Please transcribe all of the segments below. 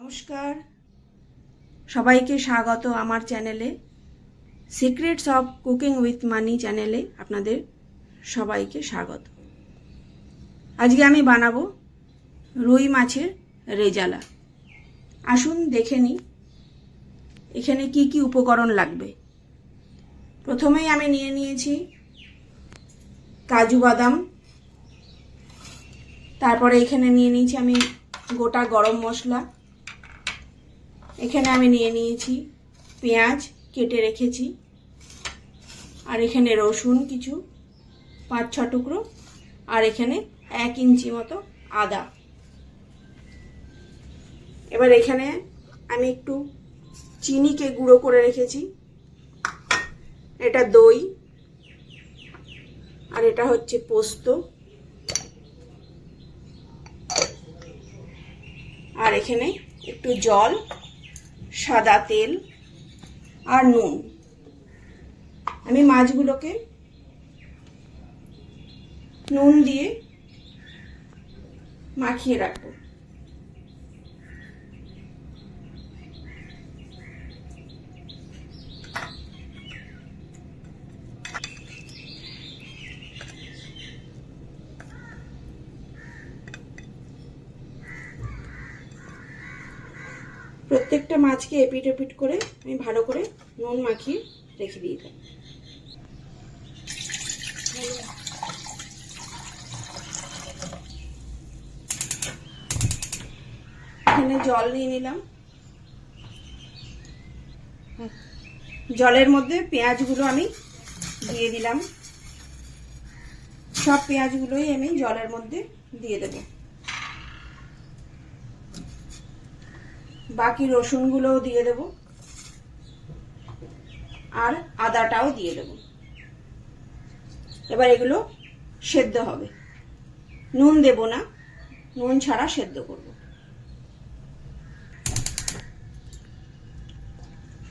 নমস্কার। সবাইকে স্বাগত আমার চ্যানেলে secrets of cooking with Mani চ্যানেলে আপনাদের সবাইকে স্বাগত। আজকে আমি বানাবো রুই মাছের রেজালা। আসুন দেখে নিই, এখানে কি কি উপকরণ লাগবে। প্রথমেই আমি নিয়ে নিয়েছি কাজু বাদাম। তারপরে এখানে নিয়ে নিয়েছি আমি গোটা গরম মশলা। এখানে আমি নিয়ে নিয়েছি পেঁয়াজ কেটে রেখেছি। আর এখানে রসুন কিছু, পাঁচ ছ টুকরো। আর এখানে এক ইঞ্চি মতো আদা। এবার এখানে আমি একটু চিনিকে গুঁড়ো করে রেখেছি। এটা দই। আর এটা হচ্ছে পোস্ত। আর এখানে একটু জল। সাদা তেল আর নুন। আমি মাছগুলোকে নুন দিয়ে মাখিয়ে রাখব। প্রত্যেকটা মাছকে এপিট এপিট করে আমি ভালো করে নুন মাখিয়ে রেখে দিয়ে দিই এখানে জল নিয়ে নিলাম। জলের মধ্যে পেঁয়াজগুলো আমি দিয়ে দিলাম। সব পেঁয়াজগুলোই আমি জলের মধ্যে দিয়ে দেবো। বাকি রসুনগুলোও দিয়ে দেব। আর আদাটাও দিয়ে দেব। এবার এগুলো সেদ্ধ হবে। নুন দেব না, নুন ছাড়া সেদ্ধ করব।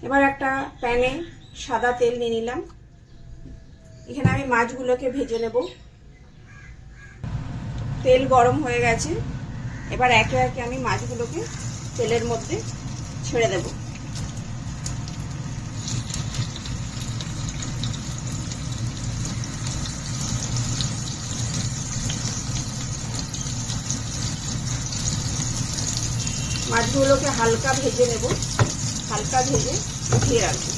এবার একটা প্যানে সাদা তেল নিয়ে নিলাম। এখানে আমি মাছগুলোকে ভেজে নেব। তেল গরম হয়ে গেছে। এবার একে একে আমি মাছগুলোকে তেলের মধ্যে ছেড়ে দেব। মাছগুলোকে হালকা ভেজে নেব। হালকা ভেজে উঠিয়ে রাখব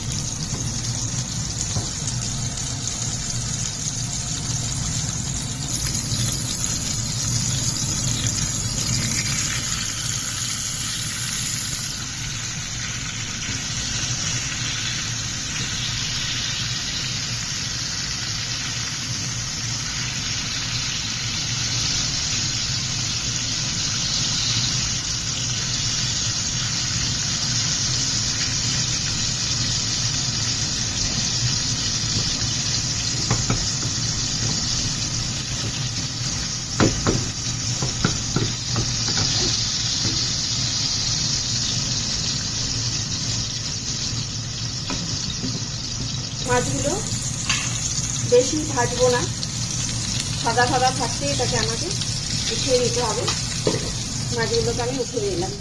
মাছগুলো বেশি ভাজবো না। সাদা সাদা থাকতে এটাকে আমাকে উঠিয়ে নিতে হবে। মাছগুলোকে আমি উঠিয়ে নিলাম।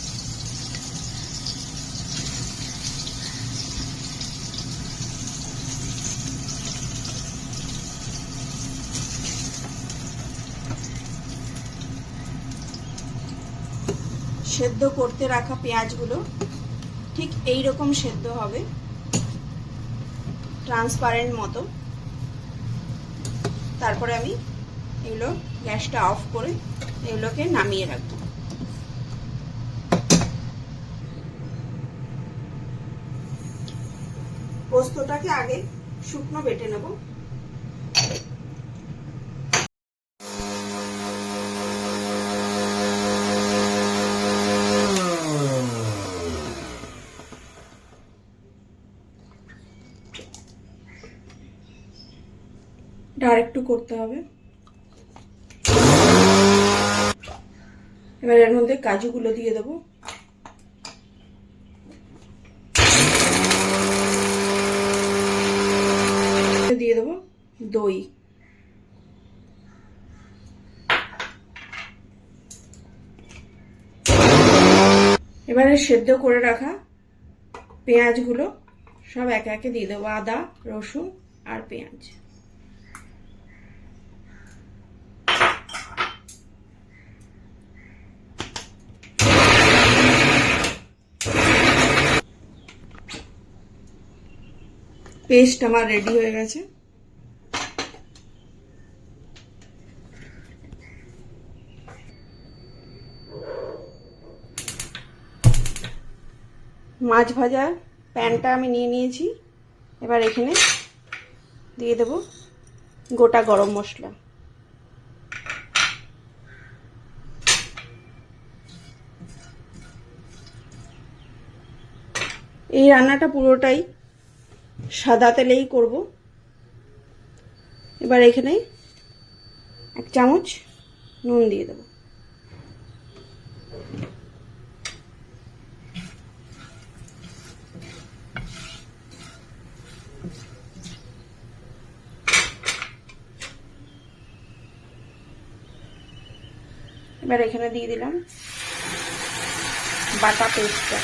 সেদ্ধ করতে রাখা পেঁয়াজগুলো ঠিক এই রকম সেদ্ধ হবে। ট্রান্সপারেন্ট মতো। তারপরে আমি এগুলো গ্যাসটা অফ করে এগুলোকে নামিয়ে রাখব। পোস্তটাকে আগে শুকনো বেটে নেব। ডাইরেক্টও করতে হবে। এবার এর মধ্যে কাজুগুলো দিয়ে দেবো। দিয়ে দেবো দই। এবারে সেদ্ধ করে রাখা পেঁয়াজগুলো সব একে একে দিয়ে দেবো, আদা, রসুন আর পেঁয়াজ। পেস্ট আমার রেডি হয়ে গেছে। মাছ ভাজা প্যানটা আমি নিয়ে নিয়েছি। এবার এখানে দিয়ে দেব গোটা গরম মশলা। এই রান্নাটা পুরোটাই সাদা তেলেই করব। এবার এখানে এক চামচ নুন দিয়ে দেবো। এবার এখানে দিয়ে দিলাম বাটা পেস্টটা।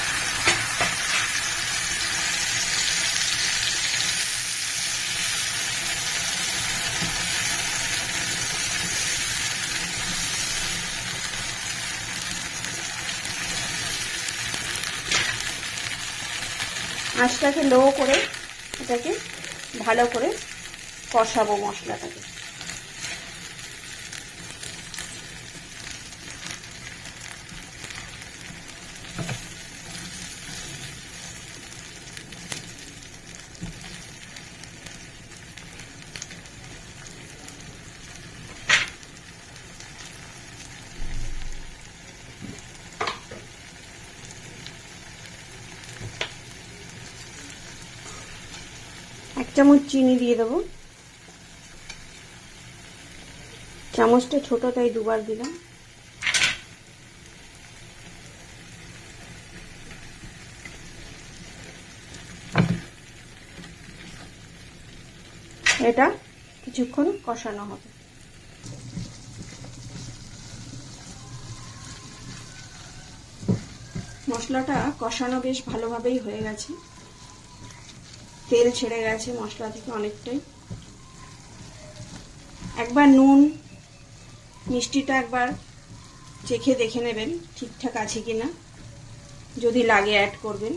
আঁচটাকে লো করে এটাকে ভালো করে কষাবো মশলাটাকে। চামচ চিনি দিয়ে দেবো। চামচটা ছোট, তাই দুবার দিলাম। এটা কিছুক্ষণ কষানো হবে। মশলাটা কষানো বেশ ভালোভাবেই হয়ে গেছে। তেল ছেড়ে গেছে মশলা থেকে অনেকটাই। একবার নুন, মিষ্টিটা একবার চেখে দেখে নেবেন ঠিকঠাক আছে কি না যদি লাগে অ্যাড করবেন।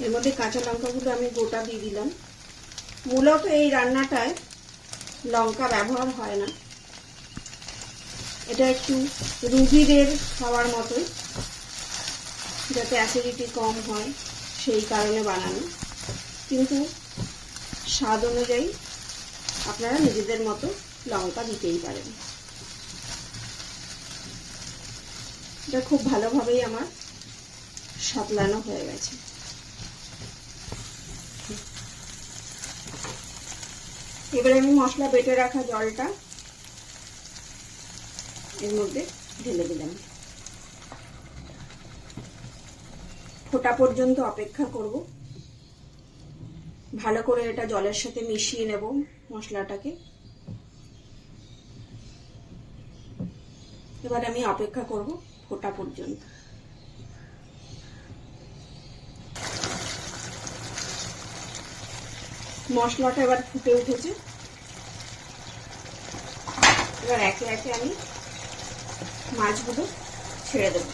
এর মধ্যে কাঁচা লঙ্কাগুলো আমি গোটা দিয়ে দিলাম। মূলত এই রান্নাটায় লঙ্কা ব্যবহার হয় না। এটা একটু রুগীদের খাওয়ার মতোই, যাতে অ্যাসিডিটি কম হয়, সেই কারণে বানানো। কিন্তু স্বাদ অনুযায়ী আপনারা নিজেদের মতো লঙ্কা দিতেই পারেন। এটা খুব ভালোভাবেই আমার সাতলানো হয়ে গেছে। এবারে আমি মশলা বেটে রাখা জলটা এর মধ্যে ঢেলে দিলাম। ফোটা পর্যন্ত অপেক্ষা করব। ভালো করে এটা জলের সাথে মিশিয়ে নেব মশলাটাকে। এবার আমি অপেক্ষা করব ফোটা পর্যন্ত। মশলাটা এবার ফুটে উঠেছে। এবার একে একে আমি মাছগুলো ছেড়ে দেব।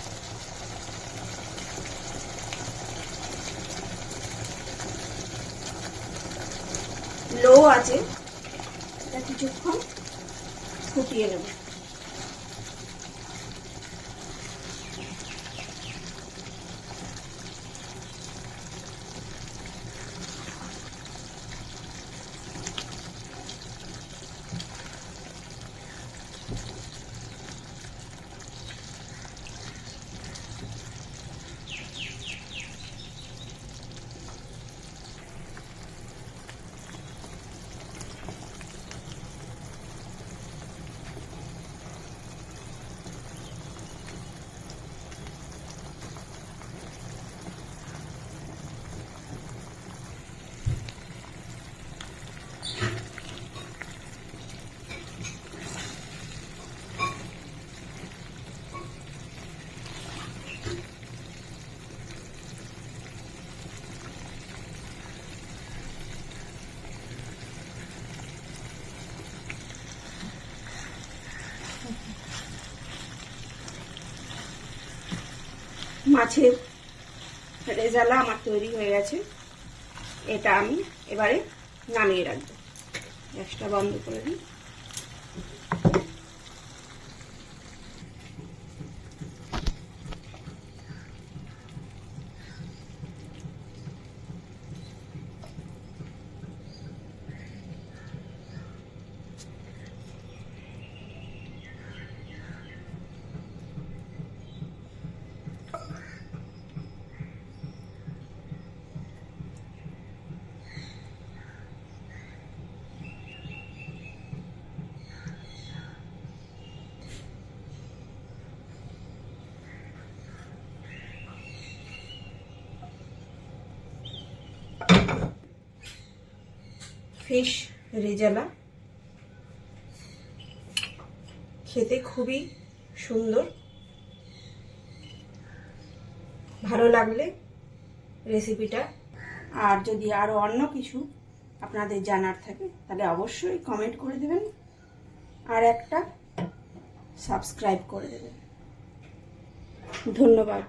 লো আছে কিছুক্ষণ ফুটিয়ে নেব। মাছের রেজালা আমার তৈরি হয়ে গেছে। এটা আমি এবারে নামিয়ে রাখব। গ্যাসটা বন্ধ করে দিই। ফিশ রেজালা। খেতে খুবই সুন্দর। ভালো লাগলে রেসিপিটা। আর যদি আরও অন্য কিছু আপনাদের জানার থাকে, তাহলে অবশ্যই কমেন্ট করে দেবেন। আর একটা সাবস্ক্রাইব করে দেবেন। ধন্যবাদ।